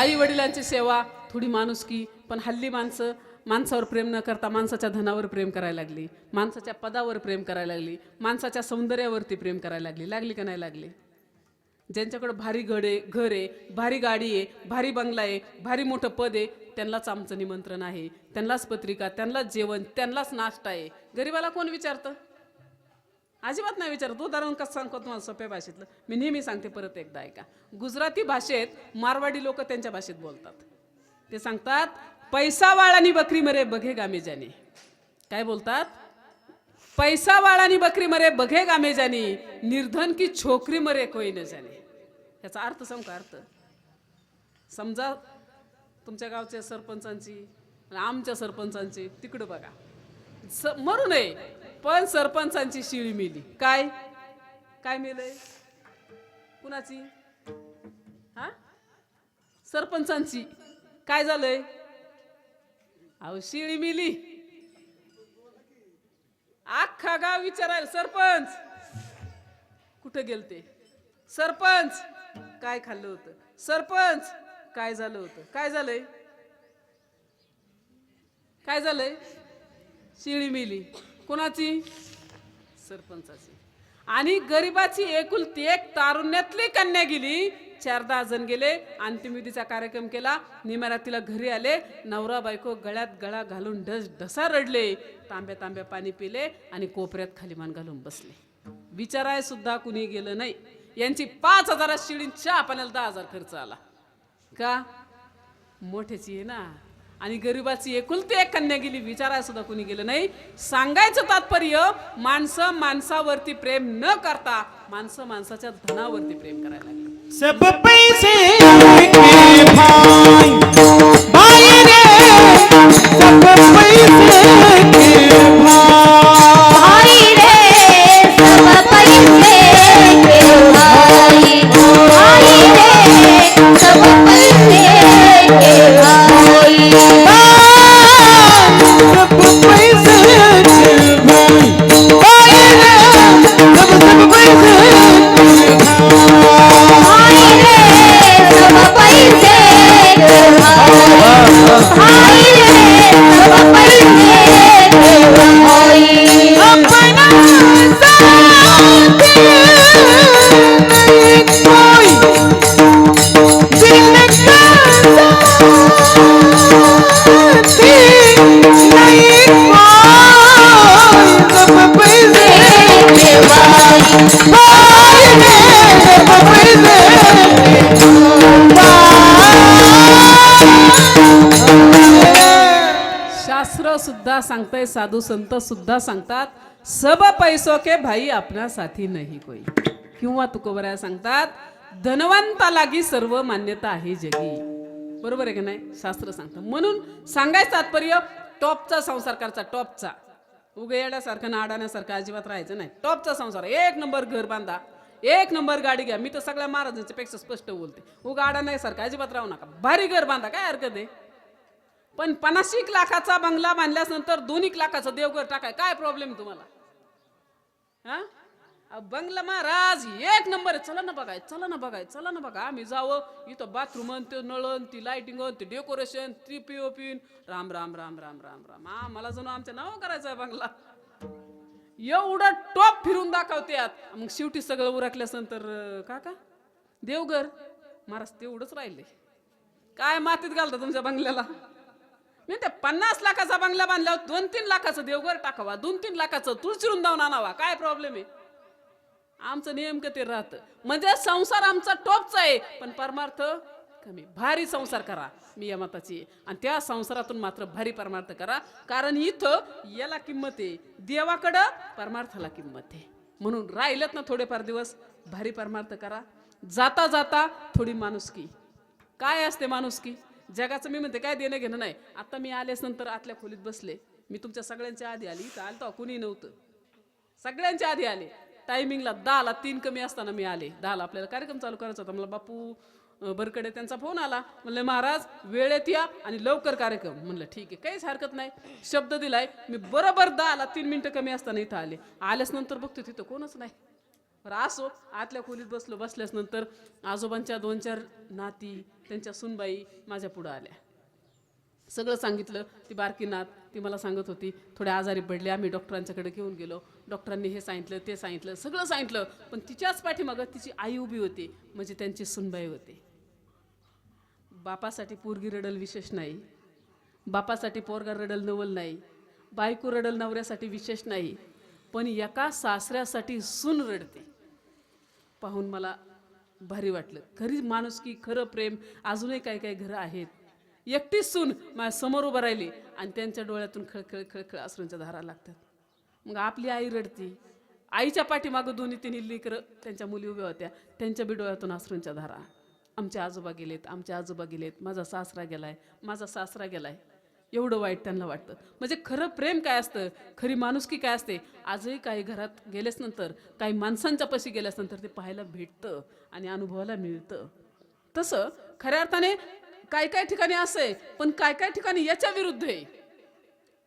आई वडिलांची सेवा थोडी माणुसकी पण हल्ली माणसं माणसावर प्रेम न करता माणसाच्या धनावर प्रेम करायला लागली. माणसाच्या पदावर प्रेम करायला लागली. माणसाच्या सौंदर्यावरती प्रेम करायला लागली. लागली का नाही लागली? ज्यांच्याकडं भारी घड आहे घर आहे भारी गाडी आहे भारी बंगला आहे भारी मोठं पद आहे त्यांनाच आमचं निमंत्रण आहे. त्यांनाच पत्रिका त्यांनाच जेवण त्यांनाच नाश्ता आहे. गरिबाला कोण विचारतं? अजिबात नाही विचारत. उदाहरण कसं सांगतो तुम्हाला सोप्या भाषेतलं? मी नेहमी सांगते परत एकदा ऐका. गुजराती भाषेत मारवाडी लोक त्यांच्या भाषेत बोलतात. ते सांगतात पैसा वाळानी बकरी मरे बघे गामे काय बोलतात? पैसा वाळानी बकरी मरे बघे गामेजानी निर्धन की छोकरी मरे कोई न जाणे याचा अर्थ सांग अर्थ? समजा तुमच्या गावच्या सरपंचांची आमच्या सरपंचांची तिकडं बघा. स मरू नये. पण सरपंचांची शिळी मिली. काय? काय मिळलंय कुणाची? हा? सरपंचांची. काय झालंय? अहो शिळी मिली. अख्खा गाव विचारायला सरपंच! कुठं गेलते? सरपंच! काय खाल्लं होतं? सरपंच! काय झालं होतं? काय झालंय? काय झालंय? शिळी मिली. कोणाची? सरपंचाची. आणि गरिबाची एकुलती एक तारुण्यातली कन्या गेली. चार दहा जण गेले अंतिमविधीचा कार्यक्रम केला. निमारा तिला घरी आले नवरा बायको गळ्यात गळा घालून ढस ढसा रडले. तांब्या तांब्या पाणी पिले आणि कोपऱ्यात खाली मान घालून बसले. विचाराय सुद्धा कुणी गेलं नाही. यांची पाच हजारात शिडीन आपल्याला दहा हजार खर्च आला. का? मोठ्याची आहे ना. आणि गरिबाची एकुलती एक कन्या गेली विचारायला सुद्धा कोणी गेलं नाही. सांगायचं तात्पर्य माणसं माणसावरती प्रेम न करता माणसं माणसाच्या धनावरती प्रेम करायला लागली. सब पैसे भाई. भाई रे सब पैसे सुद्धा सांगताय साधू संत सुद्धा सांगतात सब पैसो के भाई आपल्या साथी नाही कोई. किंवा तुकोबऱ्या सांगतात धनवंता लागी सर्व मान्यता आहे जगी. बरोबर आहे का नाही? शास्त्र सांगतं. म्हणून सांगायचं तात्पर्य टॉपचा संसार करायचा टॉपचा. उगे येण्यासारखं ना अडाण्यासारखं अजिबात राहायचं नाही. टॉपचा संसार. एक नंबर घर बांधा. एक नंबर गाडी घ्या. मी तर सगळ्या महाराजांच्या पेक्षा स्पष्ट बोलते. उगा अडाण्यासारखं अजिबात राहू नका. भारी घर बांधा. काय हरकत आहे? पण पन्नास एक लाखाचा बंगला बांधल्यानंतर दोन एक लाखाचं देवघर टाकाय. काय प्रॉब्लेम तुम्हाला? हा? बंगला महाराज एक नंबर आहे. चला ना बघाय चला ना बघाय चला ना बघा. आम्ही जावं. इथं बाथरूम ते नळन ती लाईटिंग ते डेकोरेशन ती पीओपी राम राम राम राम राम राम. हा मला जणू आमच्या नाव करायचं आहे बंगला. एवढं टॉप फिरून दाखवत्यात मग शेवटी सगळं उरकल्यानंतर अं, का का देवघर. महाराज तेवढंच राहिले काय मातीत घालता तुमच्या बंगल्याला? मी ते पन्नास लाखाचा बंगला बांधल्यावर दोन तीन लाखाचं देवघर टाकावा दोन तीन लाखाचं तुळशी जाऊन आणावा. काय प्रॉब्लेम आहे? आमचं नेमकं ते राहतं. म्हणजे संसार आमचा टॉपचा आहे पण परमार्थ कमी. भारी संसार करा मी या मताची. आणि त्या संसारातून मात्र भारी परमार्थ करा. कारण इथं याला किंमत आहे. देवाकडं परमार्थाला किंमत आहे. म्हणून राहिलत ना थोडेफार दिवस भारी परमार्थ करा. जाता जाता थोडी माणुसकी. काय असते माणुसकी? जगाचं मी म्हणते काय देणं घेणं नाही. आता मी आल्यास नंतर आतल्या खोलीत बसले. मी तुमच्या सगळ्यांच्या आधी आली. इथं आलतो कुणी नव्हतं. सगळ्यांच्या आधी आले. टायमिंगला दहाला तीन कमी असताना मी आले. दहाला आपल्याला कार्यक्रम चालू करायचा होता. मला बापू बरकडे त्यांचा फोन आला. म्हणले महाराज वेळेत या आणि लवकर कार्यक्रम. म्हणलं ठीक आहे. काहीच हरकत नाही. शब्द दिलाय. मी बरोबर दहाला तीन मिनिटं कमी असताना इथं आले. आल्यास नंतर बघतो तिथं कोणच नाही. बरं असो. आतल्या खोलीत बसलो बसल्यास नंतर आजोबांच्या दोन चार नाती त्यांच्या सुनबाई माझ्या पुढं आल्या. सगळं सांगितलं ती बारकी नात ती मला सांगत होती थोडे आजारी पडले आम्ही डॉक्टरांच्याकडे घेऊन गेलो. डॉक्टरांनी हे सांगितलं ते सांगितलं सगळं सांगितलं पण तिच्याच पाठीमागं तिची आई उभी होती म्हणजे त्यांची सुनबाई होती. बापासाठी पोरगी रडल विशेष नाही. बापासाठी पोरगा रडल नवल नाही. बायको रडल नवऱ्यासाठी विशेष नाही. पण एका सासऱ्यासाठी सून रडते. पाहून मला भारी वाटलं. खरी माणुसकी खरं प्रेम अजूनही काही काही घरं आहेत. एकटीच सून माझ्यासमोर उभं राहिली आणि त्यांच्या डोळ्यातून खळखळ खळखळ असरूंच्या धारा लागतात. मग आपली आई रडती. आईच्या पाठीमागं दोन्ही तिन्ही लेकरं त्यांच्या मुली उभ्या होत्या. त्यांच्या बी डोळ्यातून असरूंच्या धारा. आमचे आजोबा गेलेत आमचे आजोबा गेलेत. माझा सासरा गेलाय माझा सासरा गेलाय. एवढं वाईट त्यांना वाटतं. म्हणजे खरं प्रेम काय असतं? खरी माणुसकी काय असते? आजही काही घरात गेल्यास नंतर काही माणसांच्या पशी गेल्यास नंतर ते पाहायला भेटतं आणि अनुभवायला मिळतं. तसं खऱ्या अर्थाने काय काय ठिकाणी असं आहे पण काय काय ठिकाणी याच्या विरुद्ध आहे.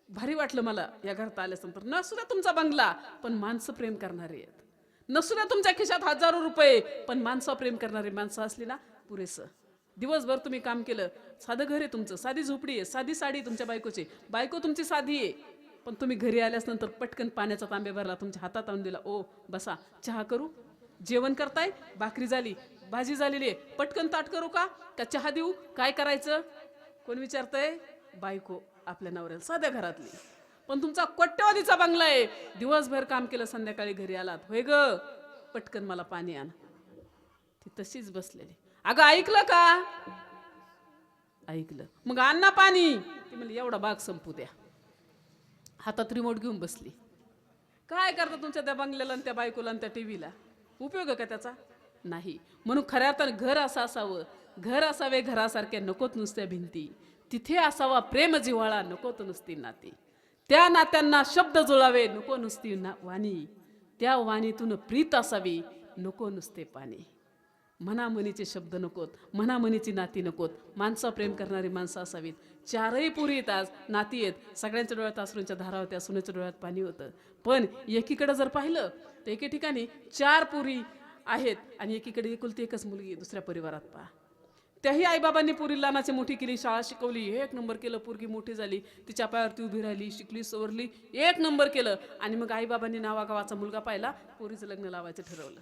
भारी वाटलं मला या घरात आल्यानंतर नसुद्या तुमचा बंगला पण माणसं प्रेम करणारे आहेत. नसुद्या तुमच्या खिशात हजारो रुपये पण माणसं प्रेम करणारी माणसं असली ना पुरेसं. दिवसभर तुम्ही काम केलं. साधं घर आहे तुमचं. साधी झोपडी आहे. साधी साडी तुमच्या बायकोची. बायको तुमची साधी आहे. पण तुम्ही घरी आल्यास नंतर पटकन पाण्याचा तांबे भरला तुमच्या हातात आणून दिला. ओ बसा. चहा करू. जेवण करताय. भाकरी झाली. भाजी झालेली आहे. पटकन ताट करू का? का चहा देऊ? काय करायचं? कोण विचारतंय? बायको आपल्या नवऱ्याला साध्या घरातली. पण तुमचा कोट्यवधीचा बंगला आहे. दिवसभर काम केलं संध्याकाळी घरी आलात. होय ग? पटकन मला पाणी आण. ती तशीच बसलेली. अगं ऐकलं का? ऐकलं. मग अण्णा पाणी. ती म्हणली एवढा बाग संपू द्या. हातात रिमोट घेऊन बसली. काय करता तुमच्या त्या बंगल्याला आणि त्या बायकोला आणि त्या टी व्हीला उपयोग आहे का त्याचा? नाही. म्हणून खऱ्या अर्थानं घर असं असावं. घर असावे घरासारख्या नकोत नुसत्या भिंती. तिथे असावा प्रेम जिव्हाळा नकोत नुसती नाती. त्या नात्यांना शब्द जुळावे नको नुसती ना वाणी. त्या वाणीतून प्रीत असावी नको नुसते पाणी. मनामनीचे शब्द नकोत मनामनीची नाती नकोत. माणसं प्रेम करणारी माणसं असावीत. चारही पुरी येतात नाती आहेत. सगळ्यांच्या डोळ्यात आसरूंच्या धारा होत्या सुनेच्या डोळ्यात पाणी होतं. पण एकीकडं जर पाहिलं तर एके ठिकाणी चार पुरी आहेत आणि एकीकडे एकुलती एकच मुलगी दुसऱ्या परिवारात पहा. त्याही आईबाबांनी पुरी लहानाची मोठी केली शाळा शिकवली एक नंबर केलं पोरगी मोठी झाली तिच्या पायावरती उभी राहिली शिकली सवरली एक नंबर केलं. आणि मग आईबाबांनी नावागावाचा मुलगा पाहिला पोरीचं लग्न लावायचं ठरवलं.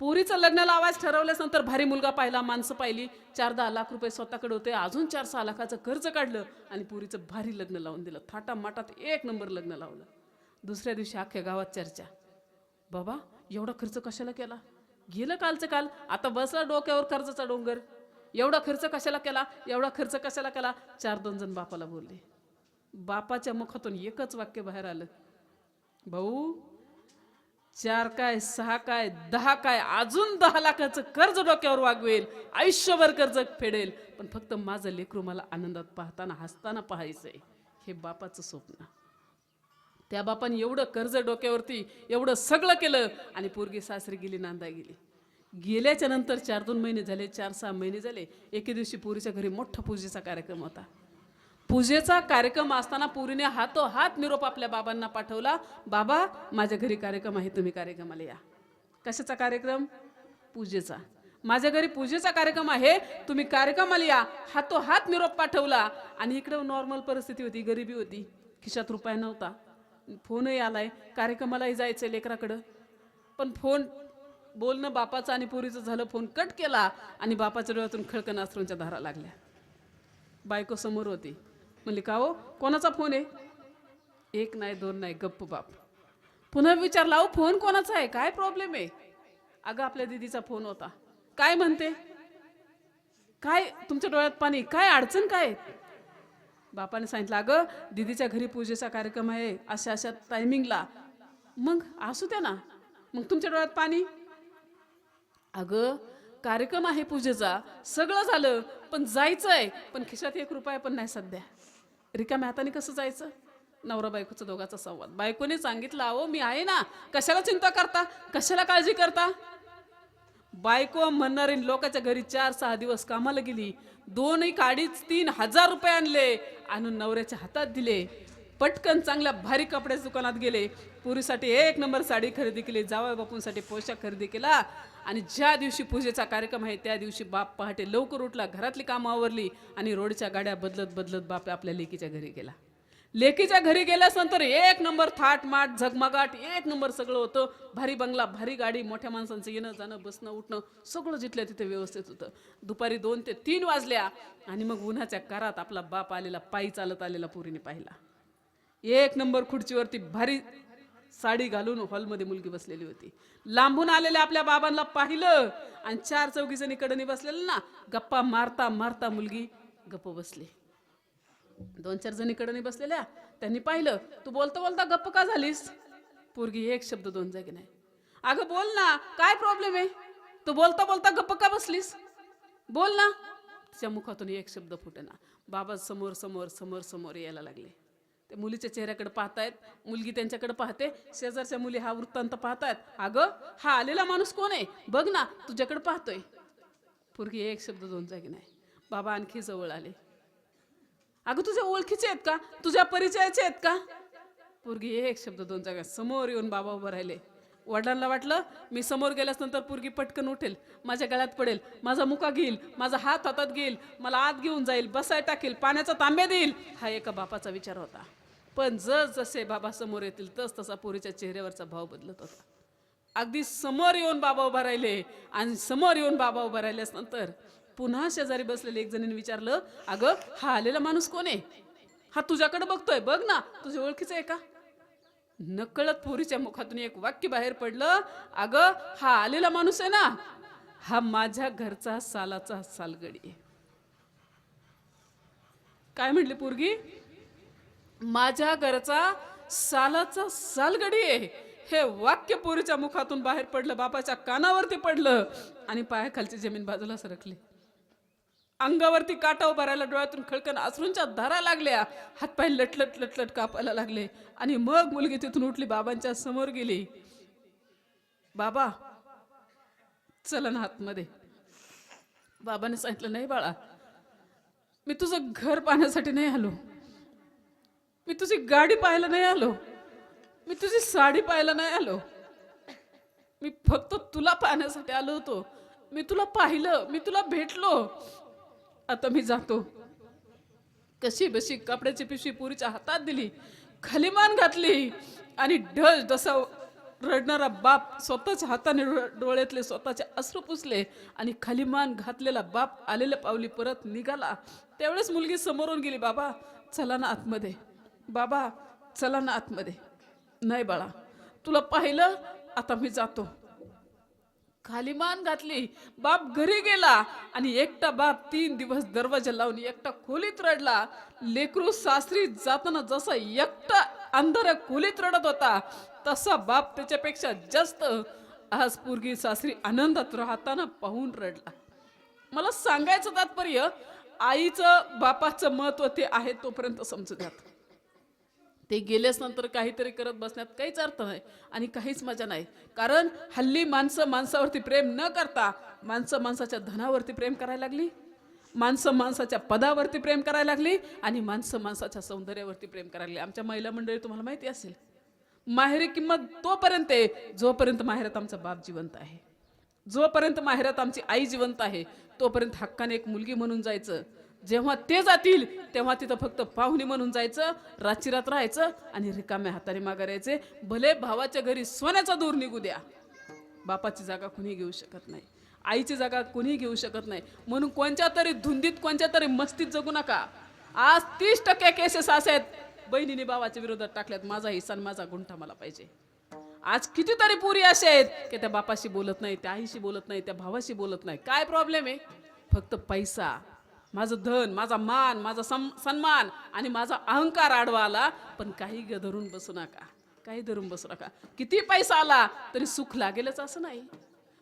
पोरीचं लग्न लावायचं ठरवल्यास नंतर भारी मुलगा पाहिला माणसं पाहिली. चार दहा लाख रुपये स्वतःकडे होते अजून चार सहा लाखाचं कर्ज काढलं आणि पोरीचं भारी लग्न लावून दिलं. थाटा माटात एक नंबर लग्न लावलं. दुसऱ्या दिवशी अख्ख्या गावात चर्चा. बाबा एवढा खर्च कशाला केला? गेलं कालचं काल. आता बसला डोक्यावर कर्जाचा डोंगर. एवढा खर्च कशाला केला? एवढा खर्च कशाला केला? चार दोन जण बापाला बोलले. बापाच्या मुखातून एकच वाक्य बाहेर आलं. भाऊ चार काय सहा काय दहा काय अजून दहा लाखाचं कर्ज डोक्यावर वागवेल आयुष्यभर कर्ज फेडेल. पण फक्त माझं लेकरू मला आनंदात पाहताना हसताना पाहायचंय हे बापाचं स्वप्न. त्या बापाने एवढं कर्ज डोक्यावरती एवढं सगळं केलं आणि पोरगी सासरी गेली नांदा गेली. गेल्याच्यानंतर चार दोन महिने झाले चार सहा महिने झाले एके दिवशी पोरीच्या घरी मोठा पूजेचा कार्यक्रम होता. पूजेचा कार्यक्रम असताना पुरीने हातो हात निरोप आपल्या बाबांना पाठवला. बाबा माझ्या घरी कार्यक्रम आहे तुम्ही कार्यक्रमाला या. कशाचा कार्यक्रम? पूजेचा. माझ्या घरी पूजेचा कार्यक्रम आहे तुम्ही कार्यक्रमाला या. हातो हात निरोप पाठवला. आणि इकडं नॉर्मल परिस्थिती होती गरिबी होती. खिशात रुपया नव्हता. फोनही आलाय. कार्यक्रमालाही जायचं लेकराकडं. पण फोन बोलणं बापाचं आणि पुरीचं झालं फोन कट केला आणि बापाच्या डोळ्यातून खळकन अश्रूंच्या धारा लागल्या. बायको समोर होती. म्हणले का हो? कोणाचा फोन आहे? एक नाही दोन नाही गप्प बाप. पुन्हा विचारला अहो फोन कोणाचा आहे? काय प्रॉब्लेम आहे? अगं आपल्या दिदीचा फोन होता. काय म्हणते? काय तुमच्या डोळ्यात पाणी काय अडचण काय बापाने सांगितलं अगं दिदीच्या घरी पूजेचा कार्यक्रम आहे अशा अशा टायमिंगला मग असू द्या ना. मग तुमच्या डोळ्यात पाणी? अगं कार्यक्रम आहे पूजेचा. सगळं झालं पण जायचं आहे पण खिशात एक रुपया पण नाही सध्या. रिकाम्या हाताने कसं जायचं? नवरा बायकोचा दोघाचा संवाद. बायकोने सांगितलं अहो मी आहे ना कशाला चिंता करता? कशाला काळजी करता? बायको म्हणणारी लोकांच्या घरी चार सहा दिवस कामाला गेली. दोनही काडीच तीन हजार रुपये आणले आणून नवऱ्याच्या हातात दिले. पटकन चांगल्या भारी कपड्याच्या दुकानात गेले. पुरीसाठी एक नंबर साडी खरेदी केली जावळ बापूंसाठी पोशाख खरेदी केला. आणि ज्या दिवशी पूजेचा कार्यक्रम आहे त्या दिवशी बाप पहाटे लवकर उठला घरातली कामं आवरली आणि रोडच्या गाड्या बदलत बदलत बाप आपल्या लेकीच्या घरी गेला. लेकीच्या घरी गेल्यानंतर एक नंबर थाट माट झगमगाट एक नंबर सगळं होतं. भारी बंगला भारी गाडी मोठ्या माणसांचं येणं जाणं बसणं उठणं सगळं जिथल्या तिथे व्यवस्थित होतं. दुपारी दोन ते तीन वाजल्या आणि मग उन्हाच्या करात आपला बाप आलेला पायी चालत आलेला पुरीने पाहिला. एक नंबर खुर्चीवरती भारी साडी घालून हॉलमध्ये मुलगी बसलेली होती. लांबून आलेल्या आपल्या बाबांना पाहिलं आणि चार चौघी कडनी बसलेलं ना गप्पा मारता मारता मुलगी गप्प बसली. दोन चार जणी कडनी बसलेल्या त्यांनी पाहिलं तू बोलता बोलता गप्प का झालीस? पोरगी एक शब्द दोन जागी नाही. अगं बोल ना काय प्रॉब्लेम आहे? तू बोलता बोलता गप्प का बसलीस? बोल ना. तिच्या मुखातून एक शब्द फुटेना. बाबा समोर समोर समोर समोर यायला लागले. ते मुलीच्या चेहऱ्याकडे पाहतायत मुलगी त्यांच्याकडे पाहते शेजारच्या मुली हा वृत्तांत पाहतायत. अगं हा आलेला माणूस कोण आहे? बघ ना तुझ्याकडे पाहतोय. पोरगी एक शब्द दोन जागी नाही. बाबा आणखी जवळ आले. अगं तुझ्या ओळखीचे आहेत का? तुझ्या परिचयाचे आहेत का? पोरगी एक शब्द दोन जागा समोर येऊन बाबा उभं राहिले. वडिलांना वाटलं मी समोर गेल्यास नंतर पोरगी पटकन उठेल माझ्या गळ्यात पडेल माझा मुका घेईल माझा हात हातात घेईल मला आत घेऊन जाईल बसाय टाकेल पाण्याचा तांब्या देईल. हा एका बापाचा विचार होता. पण जस जसे बाबा समोर येतील तस तसा पोरीच्या चेहऱ्यावरचा भाव बदलत होता. अगदी समोर येऊन बाबा उभा राहिले आणि समोर येऊन बाबा उभा राहिल्यास नंतर पुन्हा शेजारी बसलेले एक जणीने विचारलं अगं हा आलेला माणूस कोण आहे? हा तुझ्याकडे बघतोय बघ ना तुझ्या ओळखीचं आहे का? नकळत पोरीच्या मुखातून एक वाक्य बाहेर पडलं. अगं हा आलेला माणूस आहे ना हा माझ्या घरचा सालाचा सालगडी. आहे काय म्हटली पोरगी? माझ्या घरचा सालाचा सालगडी आहे. हे वाक्य पोरीच्या मुखातून बाहेर पडलं बापाच्या कानावरती पडलं आणि पायाखालची जमीन बाजूला सरकली. अंगावरती काटा उभारायला डोळ्यातून खळकन असरूंच्या धारा लागल्या. हातपाय लटलट लटलट कापायला लागले. आणि मग मुलगी तिथून उठली बाबांच्या समोर गेली. बाबा चला ना बाबाने सांगितलं नाही बाळा मी तुझं घर पाहण्यासाठी नाही आलो. मी तुझी गाडी पाहायला नाही आलो. मी तुझी साडी पाहायला नाही आलो. मी फक्त तुला पाहण्यासाठी आलो होतो. मी तुला पाहिलं मी तुला भेटलो. आता मी जातो. कशी बशी कपड्याची पिशवी पुरीच्या हातात दिली खाली मान घातली आणि ढळ जसा रडणारा बाप स्वतःच्या हाताने डोळ्यातले स्वतःचे अश्रू पुसले आणि खाली मान घातलेला बाप आलेल्या पावली परत निघाला. त्यावेळेस मुलगी समोरून गेली बाबा चला ना आतमध्ये. बाबा चला ना आतमध्ये. नाही बाळा तुला पाहिलं? आता मी जातो. खाली मान घातली. बाप घरी गेला आणि एकटा बाप तीन दिवस दरवाजा लावून एकटा खोलीत रडला. लेकरू सासरी जाताना जसा एकटा अंधार खोलीत रडत होता तसा बाप त्याच्यापेक्षा जास्त. आज पूर्गी सासरी आनंदात राहताना पाहून रडला. मला सांगायचं तात्पर्य आईचं बापाचं महत्त्व ते आहे तोपर्यंत समजू द्यात ते गेल्यास नंतर काहीतरी करत बसण्यात काहीच अर्थ नाही आणि काहीच मजा नाही. कारण हल्ली माणसं माणसावरती प्रेम न करता माणसं माणसाच्या धनावरती प्रेम करायला लागली. माणसं माणसाच्या पदावरती प्रेम करायला लागली आणि माणसं माणसाच्या सौंदर्यावरती प्रेम करायला लागली. आमच्या महिला मंडळी तुम्हाला माहिती असेल माहेरी किंमत तोपर्यंत आहे जोपर्यंत माहेरात आमचा बाप जिवंत आहे. जोपर्यंत माहेरात आमची आई जिवंत आहे तोपर्यंत हक्काने एक मुलगी म्हणून जायचं जेव्हा ते जातील तेव्हा तिथं फक्त पाहुणी म्हणून जायचं रात्री रात राहायचं आणि रिकाम्या हाताने मागारायचे भले भावाच्या घरी सोन्याचा दूर निघू द्या. बापाची जागा कुणी घेऊ शकत नाही. आईची जागा कुणी घेऊ शकत नाही. म्हणून कोणत्या तरी धुंदीत कोणत्या तरी मस्तीत जगू नका. आज तीस टक्के केसेस असे आहेत. बहिणीने भावाच्या विरोधात टाकल्यात. माझा हिस्सा माझा गुंठा मला पाहिजे. आज कितीतरी पुरी असे आहेत की त्या बापाशी बोलत नाही त्या आईशी बोलत नाही त्या भावाशी बोलत नाही. काय प्रॉब्लेम आहे? फक्त पैसा. माझं धन माझा मान माझा सम सन्मान आणि माझा अहंकार आडवा आला पण काही ग धरून बसू नका काही धरून बसू नका. किती पैसा आला तरी सुख लागेलच असं नाही.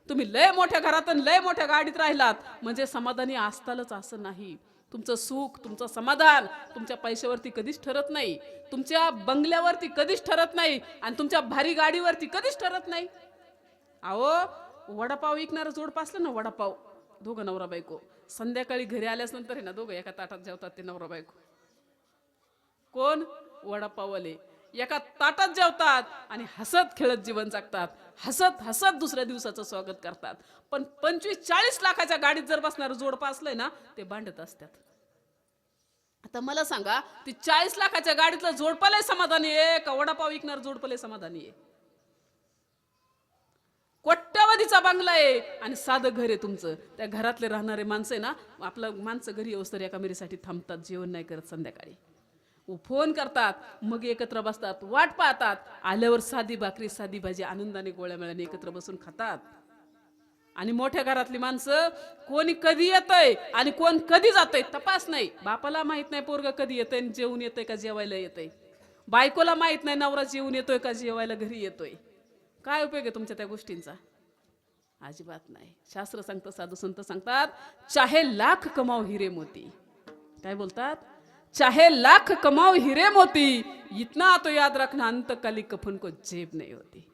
तुम्ही लय मोठ्या घरात आणि लय मोठ्या गाडीत राहिलात म्हणजे समाधानी असतालच असं नाही. तुमचं सुख तुमचं समाधान तुमच्या पैशावरती कधीच ठरत नाही. तुमच्या बंगल्यावरती कधीच ठरत नाही आणि तुमच्या भारी गाडीवरती कधीच ठरत नाही. अहो वडापाव विकणारं जोड पासलं ना वडापाव दोघं नवरा बायको. संध्याकाळी घरी आल्यास नंतर आहे ना दोघं एका ताटात जेवतात ते नवरा बायको. कोण? वडापावले एका ताटात जेवतात आणि हसत खेळत जीवन जगतात. हसत हसत दुसऱ्या दिवसाचं स्वागत करतात. पण पंचवीस चाळीस लाखाच्या गाडीत जर बसणार जोडपा असलंय ना ते भांडत असतात. आता मला सांगा ती चाळीस लाखाच्या गाडीतलं जोडपले समाधानी आहे का वडापाव विकणार जोडपले समाधानी आहे? कोट्यावधीचा बंगला आहे. आणि साधं घर आहे तुमचं. त्या घरातले राहणारे माणसं आहे ना आपलं माणसं घरी येऊस एका मिरीसाठी थांबतात जेवण नाही करत संध्याकाळी. फोन करतात मग एकत्र बसतात वाट पाहतात. आल्यावर साधी भाकरी साधी भाजी आनंदाने गोळ्या मिळाने एकत्र बसून खातात. आणि मोठ्या घरातली माणसं कोणी कधी येतंय आणि कोण कधी जातंय तपास नाही. बापाला माहीत नाही पोरग कधी येतंय जेवून येतंय का जेवायला येतंय. बायकोला माहीत नाही नवरा जेवून येतोय का जेवायला घरी येतोय. काय उपयोग आहे तुमच्या त्या गोष्टींचा? अजिबात नाही. शास्त्र सांगतं साधू संत सांगतात चाहे लाख कमाव हिरे मोती. काय बोलतात? चाहे लाख कमाव हिरे मोती इतना तो याद रखना अंतकाली कफन को जेब नाही होती.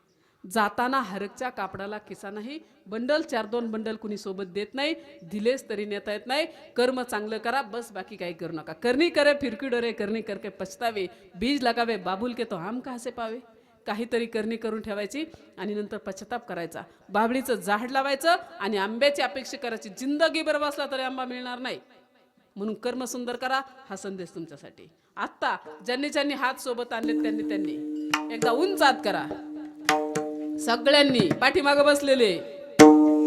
जाताना हरकच्या कापडाला खिसा नाही बंडल चार दोन बंडल कुणी सोबत देत नाही दिलेच तरी नेता येत नाही कर्म चांगलं करा बस बाकी काही करू नका. करणी करे फिरकी डोरे करणी करके पछतावे बीज लगावे बाबुल के तो हम कहा से पावे? काहीतरी करणी करून ठेवायची आणि नंतर पश्चाताप करायचा. बाबळीचं झाड लावायचं आणि आंब्याची अपेक्षा करायची. जिंदगी बरोबर असला तरी आंबा मिळणार नाही. म्हणून कर्म सुंदर करा हा संदेश तुमच्यासाठी. आत्ता ज्यांनी ज्यांनी हात सोबत आणलेत त्यांनी त्यांनी. एकदा उंचात करा. सगळ्यांनी पाठीमागं बसलेले.